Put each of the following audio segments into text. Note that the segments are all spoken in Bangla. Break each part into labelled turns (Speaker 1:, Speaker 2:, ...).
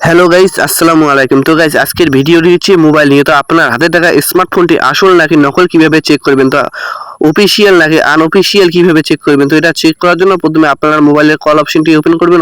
Speaker 1: হ্যালো গাইস আসসালামু আলাইকুম তো গাইস আজকের ভিডিওটি হচ্ছে মোবাইল নিয়ে। তো আপনার হাতে থাকা স্মার্টফোনটি আসল নাকি নকল কীভাবে চেক করবেন? তো অফিসিয়াল নাকি আনঅফিসিয়াল কীভাবে চেক করবেন? তো এটা চেক করার জন্য প্রথমে আপনারা মোবাইলের কল অপশনটি ওপেন করবেন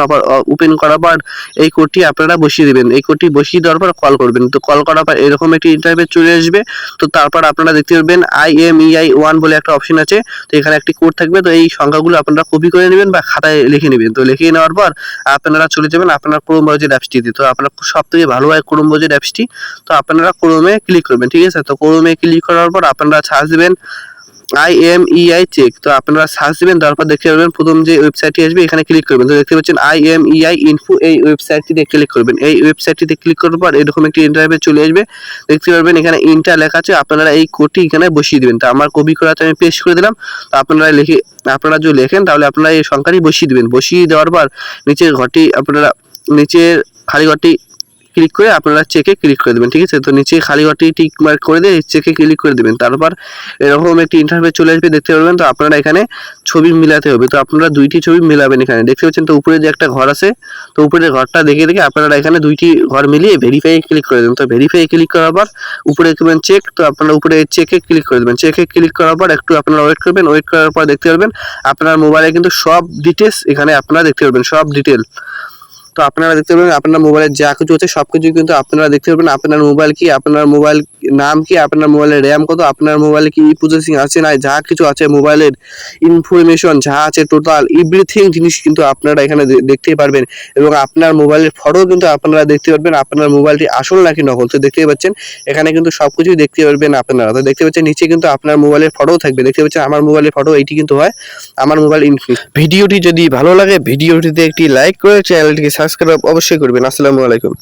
Speaker 1: ওপেন করার পর এই কোডটি আপনারা বসিয়ে দেবেন। এই কোডটি বসিয়ে দেওয়ার পর কল করবেন। তো কল করার পর এরকম একটি ইন্টারভিউ চলে আসবে। তো তারপর আপনারা দেখতে পারবেন আই এম ইআই ওয়ান বলে একটা অপশন আছে। তো এখানে একটি কোড থাকবে। তো এই সংখ্যাগুলো আপনারা কপি করে নেবেন বা খাতায় লিখে নেবেন। তো লিখে নেওয়ার পর আপনারা চলে যাবেন আপনার ক্রোম ব্রাউজার অ্যাপসটিতে তো আপনার সব থেকে ভালো হয় ক্রোম ব্রাউজার অ্যাপসটি তো আপনারা ক্রোমে ক্লিক করবেন, ঠিক আছে? তো ক্রোমে ক্লিক করার পর আপনারা সার্চ দেবেন আই এম ইআই চেক তো আপনারা সার্চ দেবেন, তারপর দেখতে পারবেন প্রথম যে ওয়েবসাইটটি আসবে, এখানে ক্লিক করবেন। তো দেখতে পাচ্ছেন আই এম ইআই ইনফো এই ওয়েবসাইটটিতে ক্লিক করবেন। এই ওয়েবসাইটটিতে ক্লিক করার পর এরকম একটি ইন্টারভিউ চলে আসবে। দেখতে পারবেন এখানে ইন্টার লেখা আছে, আপনারা এই কোডটি এখানে বসিয়ে দেবেন। তো আমার কপি করাতে আমি পেস্ট করে দিলাম। তো আপনারা লিখে, আপনারা যদি লেখেন, তাহলে আপনারা এই সংখ্যাটি বসিয়ে দেবেন। বসিয়ে দেওয়ার পর নিচের ঘরটি, আপনারা নিচের খালি ঘরটি ক্লিক করে আপনারা চেকে ক্লিক করে দেবেন, ঠিক আছে? তো নিচে খালি ঘরটি টিক মার্ক করে দিয়ে চেকে ক্লিক করে দেবেন। তারপর এরকম একটি ইন্টারফেস চলে আসবে, দেখতে পারবেন। তো আপনারা এখানে ছবি মিলাতে হবে। তো আপনারা দুইটি ছবি মিলাবেন এখানে। দেখতে পাচ্ছেন তো উপরে যে একটা ঘর আছে, তো উপরের ঘরটা দেখে দেখে আপনারা এখানে দুইটি ঘর মিলিয়ে ভেরিফাই ক্লিক করে দেবেন। তো ভেরিফাই ক্লিক করার পর উপরে দেখবেন চেক তো আপনারা উপরে চেকে ক্লিক করে দেবেন। চেকে ক্লিক করার পর একটু আপনারা ওয়েট করবেন। ওয়েট করার পর দেখতে পারবেন, আপনার মোবাইলে কিন্তু সব ডিটেলস এখানে আপনারা দেখতে পারবেন, সব ডিটেল তো আপনারা দেখতে পাবেন আপনার মোবাইলের যা কিছু আছে সব কিছু কিন্তু আপনারা দেখতে পাবেন আপনার মোবাইল কি? আপনার মোবাইল নাম কি আপনার মোবাইলের র্যাম? কত আপনার মোবাইলে কি প্রসেসিং আছে না? যা কিছু আছে মোবাইলের ইনফরমেশন যা আছে টোটাল এভরিথিং জিনিস কিন্তু আপনারা এখানে দে- দেখতেই পারবেন। এবং আপনার মোবাইলের ফটো কিন্তু আপনারা দেখতে পারবেন। আপনার মোবাইলটি আসল নাকি নকল, তো দেখতেই পাচ্ছেন। এখানে কিন্তু সব কিছুই দেখতে পারবেন আপনারা। তো দেখতে পাচ্ছেন, নিচে কিন্তু আপনার মোবাইলের ফটোও থাকবে। দেখতে পাচ্ছেন, আমার মোবাইলের ফটো এইটি কিন্তু হয় আমার মোবাইল ইনফিনিক্স ভিডিওটি যদি ভালো লাগে, ভিডিওটিতে একটি লাইক করে চ্যানেলটিকে সাবস্ক্রাইব অবশ্যই করবেন। আসসালামু আলাইকুম।